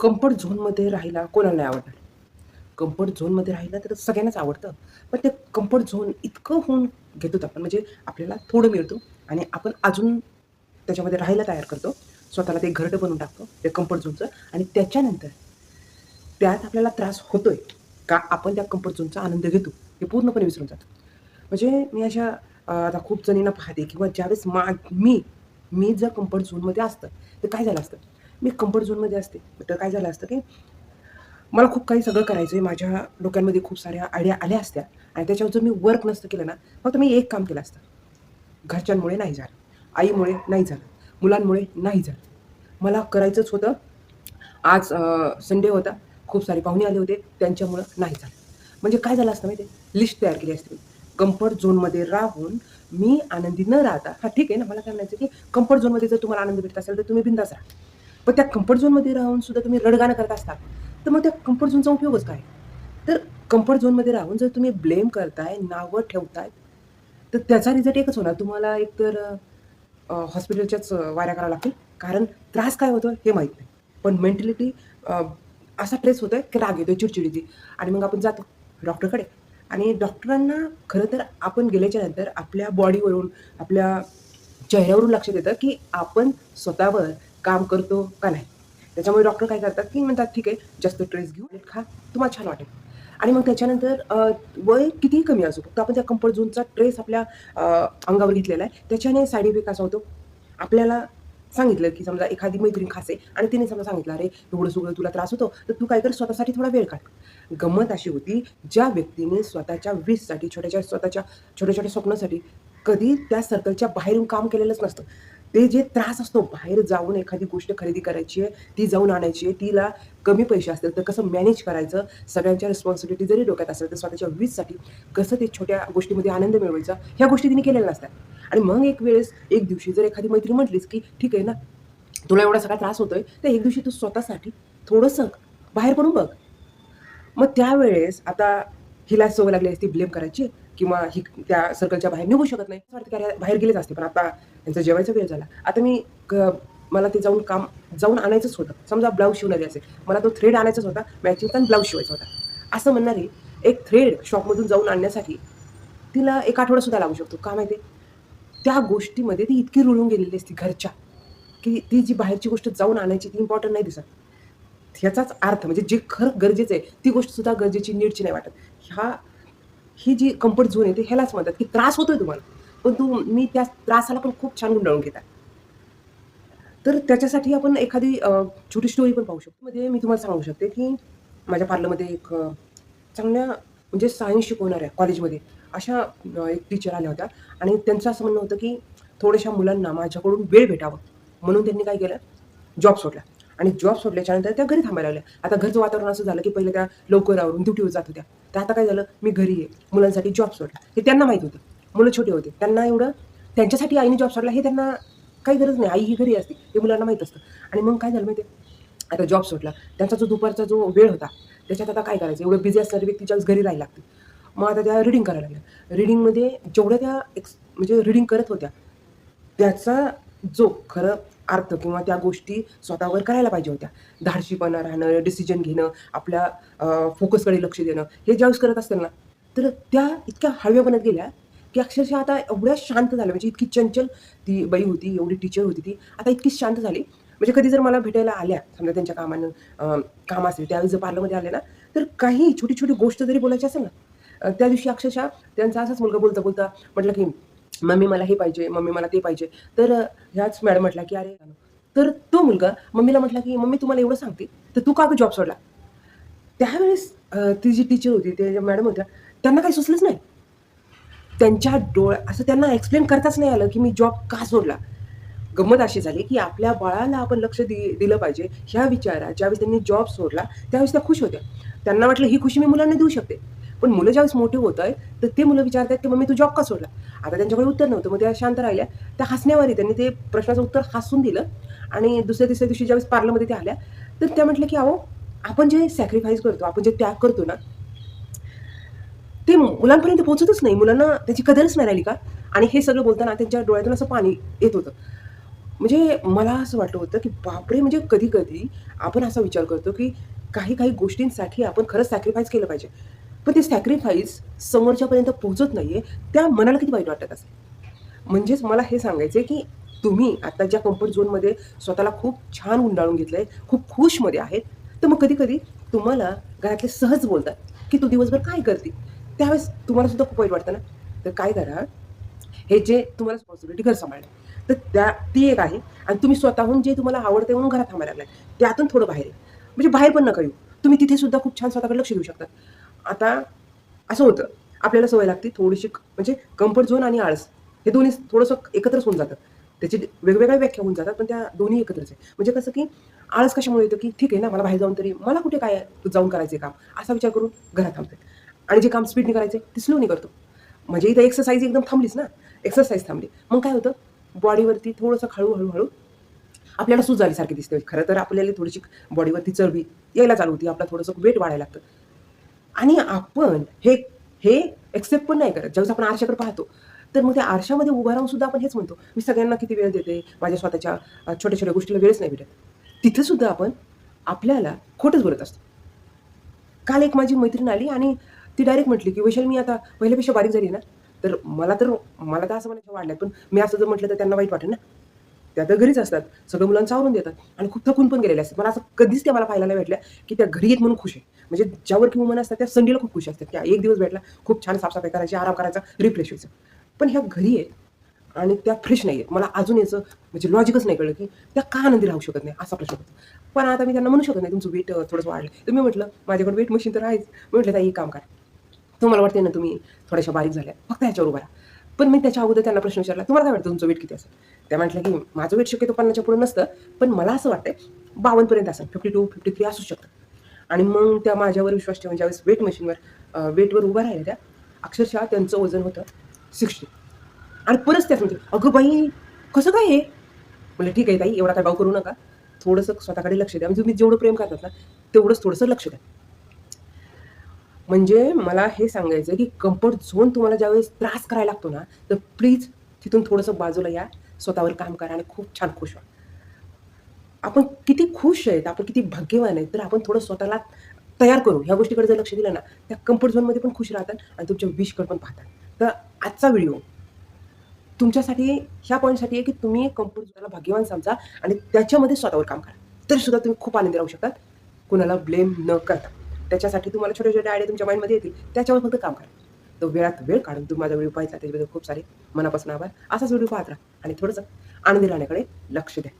Comfort झोनमध्ये राहायला कोणाला नाही आवडणार. कम्फर्ट झोनमध्ये राहिलं तर सगळ्यांनाच आवडतं. पण ते कम्फर्ट झोन इतकं होऊन घेतो आपण म्हणजे आपल्याला थोडं मिळतो आणि आपण अजून त्याच्यामध्ये राहायला तयार करतो. स्वतःला ते घरटं बनवून टाकतो ते कम्फर्ट झोनचं आणि त्याच्यानंतर त्यात आपल्याला त्रास होतोय का आपण त्या कम्फर्ट झोनचा आनंद घेतो हे पूर्णपणे विसरून जातो. म्हणजे मी अशा आता खूप जणींना पाहते किंवा ज्यावेळेस मा मी मी जर कम्फर्ट झोनमध्ये असतं तर काय झालं असतं? मी कम्फर्ट झोनमध्ये असते. तर काय झालं असतं की मला खूप काही सगळं करायचं आहे माझ्या डोक्यांमध्ये खूप साऱ्या आयडिया आल्या असत्या. आणि त्याच्यावर जर मी वर्क नसतं केलं ना फक्त मी एक काम केलं असतं. घरच्यांमुळे नाही झालं. आईमुळे नाही झालं. मुलांमुळे नाही झालं. मला करायचंच होतं. आज संडे होता. खूप सारे पाहुणे आले होते. त्यांच्यामुळं नाही झालं. म्हणजे काय झालं असतं माहिती लिस्ट तयार केली असते. कम्फर्ट झोनमध्ये राहून मी आनंदी न राहता हा ठीक आहे ना मला काय म्हणायचं की कम्फर्ट झोनमध्ये जर तुम्हाला आनंद भेटत असेल तर तुम्ही बिंदास राहा. पण त्या कम्फर्ट झोनमध्ये राहून सुद्धा तुम्ही रडगाणं करत असता तर मग त्या कम्फर्ट झोनचा उपयोगच काय? तर कम्फर्ट झोनमध्ये राहून जर तुम्ही ब्लेम करताय नावं ठेवताय तर त्याचा रिझल्ट एकच होणार. तुम्हाला एकतर हॉस्पिटलच्याच वाऱ्या करावं लागतील. कारण त्रास काय होतो हे माहीत नाही. पण मेंटॅलिटी असा ट्रेस होतोय की राग येतोय चिडचिडीची. आणि मग आपण जातो डॉक्टरकडे आणि डॉक्टरांना खरं तर आपण गेल्याच्यानंतर आपल्या बॉडीवरून आपल्या चेहऱ्यावरून लक्षात येतं की आपण स्वतःवर काम करतो का नाही? त्याच्यामुळे डॉक्टर काय करतात की म्हणतात ठीक आहे जास्त ट्रेस घेऊ खा तुम्हाला छान वाटेल. आणि मग त्याच्यानंतर वय कितीही कमी असो फक्त आपण त्या कम्फर्ट झोनचा ट्रेस आपल्या अंगावर घेतलेला आहे. त्याच्याने साईड इफेक्ट असा होतो. आपल्याला सांगितलं की समजा एखादी मैत्रीण खासे आणि तिने समजा सांगितलं अरे एवढं सगळं तुला त्रास होतो तर तू काय कर स्वतःसाठी थोडा वेळ काढ. गंमत अशी होती ज्या व्यक्तीने स्वतःच्या वीससाठी छोट्याच्या स्वतःच्या छोट्या छोट्या स्वप्नासाठी कधी त्या सर्कलच्या बाहेरून काम केलेलंच नसतं. ते जे त्रास असतो बाहेर जाऊन एखादी गोष्ट खरेदी करायची आहे ती जाऊन आणायची आहे तिला कमी पैसे असतील तर कसं मॅनेज करायचं? सगळ्यांच्या रिस्पॉन्सिबिलिटी जरी डोक्यात असेल तर स्वतःच्या वीजसाठी कसं ते छोट्या गोष्टीमध्ये आनंद मिळवायचा? ह्या गोष्टी तिने केलेल्या नसतात. आणि मग एक वेळेस एक दिवशी जर एखादी मैत्री म्हटलीस की ठीक आहे ना तुला एवढा सगळा त्रास होतोय तर एक दिवशी तू स्वतःसाठी थोडंसं बाहेर पडून बघ. मग त्यावेळेस आता हिला सवय लागली असती ब्लेम करायची. किंवा ही त्या सर्कलच्या बाहेर निघू शकत नाही. असं वाटतं की बाहेर गेलेच असते पण आता यांचा जेवायचा वेळ झाला. आता मी क- मला ते जाऊन काम जाऊन आणायचंच होतं. समजा ब्लाऊज शिवणारी असेल मला तो थ्रेड आणायचाच होता मॅचिंग आणि ब्लाऊज शिवायचा होता. असं म्हणणारी एक थ्रेड शॉपमधून जाऊन आणण्यासाठी तिला एक आठवडा सुद्धा लागू शकतो. का माहिती? त्या गोष्टीमध्ये ती इतकी रुळून गेलेली असते घरच्या की ती जी बाहेरची गोष्ट जाऊन आणायची ती इम्पॉर्टंट नाही दिसत. ह्याचाच अर्थ म्हणजे जे खरं गरजेचं आहे ती गोष्ट सुद्धा गरजेची नीडची नाही वाटत. ह्या ही जी कम्फर्ट झोन आहे ते ह्यालाच म्हणतात की त्रास होतोय तुम्हाला. पण तू मी त्या त्रासाला पण खूप छान गुंडाळून घेतात तर त्याच्यासाठी आपण एखादी छोटी स्टोरी पण पाहू शकतो. मध्ये मी तुम्हाला सांगू शकते की माझ्या पार्लरमध्ये एक चांगल्या म्हणजे सायन्स शिकवणाऱ्या कॉलेजमध्ये अशा एक टीचर आल्या होत्या. आणि त्यांचं असं म्हणणं होतं की थोड्याशा मुलांना माझ्याकडून वेळ भेटावं. म्हणून त्यांनी काय केलं? जॉब सोडला. आणि जॉब सोडल्याच्यानंतर त्या घरी थांबायला लागल्या. आता घरचं वातावरण असं झालं की पहिले त्या लवकर आवरून ड्युटीवर जात होत्या. तर आता काय झालं? मी घरी आहे. मुलांसाठी जॉब सोडला. हे त्यांना माहीत होतं. मुलं छोटे होते. त्यांना एवढं त्यांच्यासाठी आईने जॉब सोडला हे त्यांना काही गरज नाही. आई ही घरी असते. हे मुलांना माहीत असतं. आणि मग काय झालं माहिती आहे आता जॉब सोडला. त्यांचा जो दुपारचा जो वेळ होता त्याच्यात आता काय करायचं? एवढं बिझी असणारी व्यक्तीच्या घरी राहायला लागते. मग आता त्या रिडिंग करायला लागल्या. रिडिंगमध्ये जेवढ्या त्या एक्स म्हणजे रिडिंग करत होत्या त्याचा जो खरं अर्थ किंवा त्या गोष्टी स्वतःवर करायला पाहिजे होत्या. धाडशीपणा राहणं डिसिजन घेणं आपल्या फोकसकडे लक्ष देणं हे ज्यावेळेस करत असतील ना तर त्या इतक्या हळव्या बनत गेल्या की अक्षरशः आता एवढ्या शांत झाल्या. म्हणजे इतकी चंचल ती बाई होती एवढी टीचर होती ती आता इतकी शांत झाली. म्हणजे कधी जर मला भेटायला आल्या समजा त्यांच्या कामानं काम असेल त्यावेळी जर पार्लरमध्ये आले ना तर काही छोटी छोटी गोष्ट जरी बोलायची असेल ना त्या दिवशी अक्षरशः त्यांचा असाच मुलगा बोलता बोलता म्हटलं की मम्मी मला हे पाहिजे मम्मी मला ते पाहिजे. तर ह्याच मॅडम म्हटला की अरे तर तो मुलगा मम्मीला म्हटला की मम्मी तुम्हाला एवढं सांगते तर तू का जॉब सोडला? त्यावेळेस ती जी टीचर होती ते ज्या मॅडम होत्या त्यांना काही सुचलंच नाही. त्यांच्या डोळ्या असं त्यांना एक्सप्लेन करताच नाही आलं की मी जॉब का सोडला? गंमत अशी झाली की आपल्या बाळाला आपण लक्ष दि दिलं पाहिजे. ह्या विचारात ज्यावेळेस त्यांनी जॉब सोडला त्यावेळेस त्या खुश होत्या. त्यांना वाटलं ही खुशी मी मुलांना देऊ शकते. पण मुलं ज्यावेळेस मोठे होत आहे तर ते मुलं विचारतात की मम्मी तू जॉब का सोडला? आता त्यांच्याकडे उत्तर नव्हतं मग त्या शांत राहिल्या. त्या हसण्यावरही त्यांनी ते प्रश्नाचं उत्तर हसून दिलं. आणि दुसऱ्या तिसऱ्या दिवशी ज्यावेळेस पार्लरमध्ये ते आल्या तर त्या म्हटलं की अहो आपण जे सॅक्रिफाईस करतो आपण जे त्याग करतो ना ते मुलांपर्यंत पोहोचतच नाही. मुलांना त्याची कदरच नाही राहिली का? आणि हे सगळं बोलताना त्यांच्या डोळ्यातून असं पाणी येत होतं. म्हणजे मला असं वाटलं होतं, की बापरे! म्हणजे कधी-कधी आपण असा विचार करतो, की काही-काही गोष्टींसाठी आपण खरंच सॅक्रिफाईस केलं पाहिजे. पण ते सॅक्रिफाईस समोरच्यापर्यंत पोहोचत नाहीये, त्या मनाला किती वाईट वाटत असेल. म्हणजेच मला हे सांगायचं आहे, की तुम्ही आता ज्या कम्फर्ट झोनमध्ये स्वतःला खूप छान गुंडाळून घेतलं आहे खूप खुशमध्ये आहेत, तर मग कधी-कधी तुम्हाला घरातले सहज बोलतात, की "तू दिवसभर काय करते?" त्यावेळेस तुम्हाला सुद्धा खूप वाईट वाटतं ना. तर काय करा, हे जे तुम्हाला रिस्पॉन्सिबिलिटी घर सांभाळणे, तर त्या ती एक आहे आणि तुम्ही स्वतःहून जे तुम्हाला आवडते म्हणून घरात थांबायला लागलाय, त्यातून थोडं बाहेर म्हणजे बाहेर पण नका येऊ. तुम्ही तिथे सुद्धा खूप छान स्वतःकडे लक्ष देऊ शकता. आता असं होतं, आपल्याला सवय लागते थोडीशी म्हणजे कम्फर्ट झोन आणि आळस हे दोन्ही थोडंसं एकत्रच होऊन जातं. त्याची वेगवेगळ्या व्याख्या होऊन जातात, पण त्या दोन्ही एकत्रच आहे. म्हणजे कसं की आळस कशामुळे येतं, की ठीक आहे ना, मला बाहेर जाऊन तरी मला कुठे काय जाऊन करायचं काम, असा विचार करून घरात थांबते. आणि जे काम स्पीडने करायचे ते स्लोनी करतो. म्हणजे इथं एक्सरसाइज एकदम थांबलीच ना, एक्सरसाइज थांबली. मग काय होतं, बॉडीवरती थोडंसं हळू, हळूहळू आपल्याला सूज झाल्यासारखी दिसते. खरं तर आपल्याला थोडीशी बॉडीवरती चरबी यायला चालू होती. आपला थोडंसं वेट वाढायला लागतं. आणि आपण हे हे एक्सेप्ट पण नाही करत. ज्यावेळेस आपण आरशाकडे पाहतो, तर मग त्या आरशामध्ये उभा राहून सुद्धा आपण हेच म्हणतो, "मी सगळ्यांना किती वेळ देते, माझ्या स्वतःच्या छोट्या-छोट्या गोष्टीला वेळच नाही भेटत." तिथे सुद्धा आपण आपल्याला खोटंच बोलत असतो. काल एक माझी मैत्रीण आली आणि ती डायरेक्ट म्हटली, की "वैशाली मी आता पहिल्यापेक्षा बारीक झाली ना." तर मला तर मला तर असं म्हणायचं वाढलं पण मी असं जर म्हटलं तर त्यांना वाईट वाटेल ना. त्या तर घरीच असतात. सगळं मुलांचं आवरून देतात आणि खूप थकून पण गेलेले असतात. मला असं कधीच त्या मला पाहायला भेटल्या, की त्या घरी येत म्हणून खुश आहे. म्हणजे ज्यावर की वुमन असतात त्या संडेला खूप खुश असतात. त्या एक दिवस भेटला, खूप छान साफसफाई करायची, आराम करायचा, रिफ्रेश व्हायचं. पण ह्या घरी आहेत आणि त्या फ्रेश नाही आहेत. मला अजून याचं म्हणजे लॉजिकच नाही कळलं, की त्या का आनंदी राहू शकत नाही असा प्रश्न होता. पण आता मी त्यांना म्हणू शकत नाही, तुमचं वेट थोडंसं वाढलं. तर मी म्हटलं, माझ्याकडे वेट मशीन तर आहेच. मी म्हटलं, "ताई एक काम करा. तुम्हाला वाटते ना तुम्ही थोड्याशा बारीक झाल्या, फक्त ह्याच्यावर उभा राहा." पण मी त्याच्या अगोदर त्यांना प्रश्न विचारला, "तुम्हाला काय वाटतं तुमचं वेट किती असेल?" त्या म्हटल्या, की "माझं वेट शक्यतो 50च्या पुढे नसतं, पण मला असं वाटतंय 52 पर्यंत असेल. 52-53 असू शकतं." आणि मग त्या माझ्यावर विश्वास ठेवून ज्यावेळेस वेट मशीनवर वेटवर उभ्या राहिल्या त्या, अक्षरशः त्यांचं वजन होतं 60 आणि परत त्याच म्हणते, "अगं बाई, कसं काय हे?" म्हणलं, "ठीक आहे ताई, एवढा काय भाव करू नका. थोडंसं स्वतःकडे लक्ष द्या. म्हणजे तुम्ही जेवढं प्रेम करतात ना, तेवढंच थोडंसं लक्ष द्या." म्हणजे मला हे सांगायचं आहे, की कम्फर्ट झोन तुम्हाला ज्यावेळेस त्रास करायला लागतो ना, तर प्लीज तिथून थोडंसं बाजूला या, स्वतःवर काम करा आणि खूप छान खुश व्हा. आपण किती खुश आहेत, आपण किती भाग्यवान आहेत, तर आपण थोडं स्वतःला तयार करू. ह्या गोष्टीकडे जर लक्ष दिलं ना, त्या कम्फर्ट झोनमध्ये पण खुश राहतात आणि तुमच्या विशकडे पण पाहतात. तर आजचा व्हिडिओ तुमच्यासाठी ह्या पॉईंटसाठी आहे, की तुम्ही कम्फर्ट झोनला भाग्यवान समजा आणि त्याच्यामध्ये स्वतःवर काम करा. तरी सुद्धा तुम्ही खूप आनंदी राहू शकतात, कुणाला ब्लेम न करता. त्याच्यासाठी तुम्हाला छोट्या-छोट्या आयडिया तुमच्या माइंडमध्ये येतील, त्याच्यावर फक्त काम करा. तो वेळात वेळ काढून तुम्ही माझा व्हिडिओ पाहिजे त्याच्याबद्दल खूप सारे मनापासून आभार. असाच व्हिडिओ पाहत राहा आणि थोडंसं आनंदी राहण्याकडे लक्ष द्या.